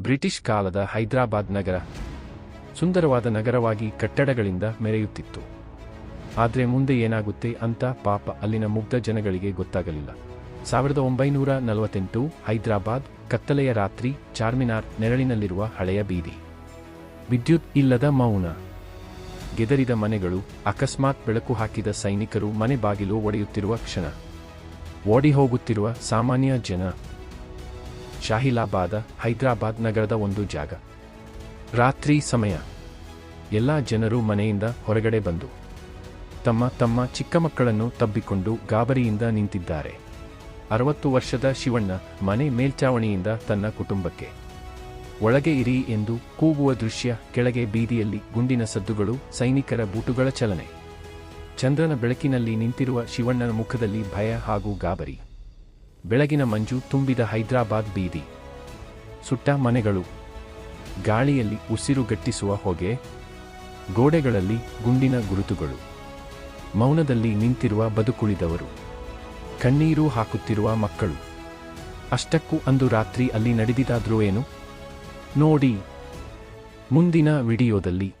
British ಕಾಲದ ಹೈದರಾಬಾದ್ ನಗರ ಸುಂದರವಾದ ನಗರವಾಗಿ ಕಟ್ಟಡಗಳಿಂದ ಮೆರೆಯುತ್ತಿತ್ತು. ಆದರೆ ಮುಂದೆ ಏನಾಗುತ್ತೆ ಅಂತ ಪಾಪ ಅಲ್ಲಿನ ಮುಗ್ಧ ಜನಗಳಿಗೆ ಗೊತ್ತಾಗಲಿಲ್ಲ. ಸಾವಿರದ ಒಂಬೈನೂರ ನಲವತ್ತೆಂಟು ಹೈದರಾಬಾದ್ ಕತ್ತಲೆಯ ರಾತ್ರಿ ಚಾರ್ಮಿನಾರ್ ನೆರಳಿನಲ್ಲಿರುವ ಹಳೆಯ ಬೀದಿ. ವಿದ್ಯುತ್ ಇಲ್ಲದ ಮೌನ. ಗೆದರಿದ ಮನೆಗಳು, ಅಕಸ್ಮಾತ್ ಬೆಳಕು ಹಾಕಿದ ಸೈನಿಕರು ಮನೆ ಬಾಗಿಲು ಒಡೆಯುತ್ತಿರುವ ಕ್ಷಣ. ಓಡಿ ಹೋಗುತ್ತಿರುವ ಸಾಮಾನ್ಯ ಜನ. ಶಾಹಿಲಾಬಾದ ಹೈದರಾಬಾದ್ ನಗರದ ಒಂದು ಜಾಗ. ರಾತ್ರಿ ಸಮಯ. ಎಲ್ಲ ಜನರು ಮನೆಯಿಂದ ಹೊರಗಡೆ ಬಂದು ತಮ್ಮ ತಮ್ಮ ಚಿಕ್ಕ ಮಕ್ಕಳನ್ನು ತಬ್ಬಿಕೊಂಡು ಗಾಬರಿಯಿಂದ ನಿಂತಿದ್ದಾರೆ. ಅರವತ್ತು ವರ್ಷದ ಶಿವಣ್ಣ ಮನೆ ಮೇಲ್ಚಾವಣಿಯಿಂದ ತನ್ನ ಕುಟುಂಬಕ್ಕೆ. ಒಳಗೆ ಇರಿ ಎಂದು ಕೂಗುವ ದೃಶ್ಯ ಕೆಳಗೆ ಬೀದಿಯಲ್ಲಿ ಗುಂಡಿನ ಸದ್ದುಗಳು, ಸೈನಿಕರ ಬೂಟುಗಳ ಚಲನೆ. ಚಂದ್ರನ ಬೆಳಕಿನಲ್ಲಿ ನಿಂತಿರುವ ಶಿವಣ್ಣನ ಮುಖದಲ್ಲಿ ಭಯ ಹಾಗೂ ಗಾಬರಿ. ಬೆಳಗಿನ ಮಂಜು ತುಂಬಿದ ಹೈದರಾಬಾದ್ ಬೀದಿ. ಸುಟ್ಟ ಮನೆಗಳು. ಗಾಳಿಯಲ್ಲಿ ಉಸಿರುಗಟ್ಟಿಸುವ ಹೊಗೆ. ಗೋಡೆಗಳಲ್ಲಿ ಗುಂಡಿನ ಗುರುತುಗಳು. ಮೌನದಲ್ಲಿ ನಿಂತಿರುವ ಬದುಕುಳಿದವರು. ಕಣ್ಣೀರು ಹಾಕುತ್ತಿರುವ ಮಕ್ಕಳು. ಅಷ್ಟಕ್ಕೂ ಅಂದು ರಾತ್ರಿ ಅಲ್ಲಿ ನಡೆದಿದಾದ್ರೂ ಏನು? ನೋಡಿ. ಮುಂದಿನ ವಿಡಿಯೋದಲ್ಲಿ.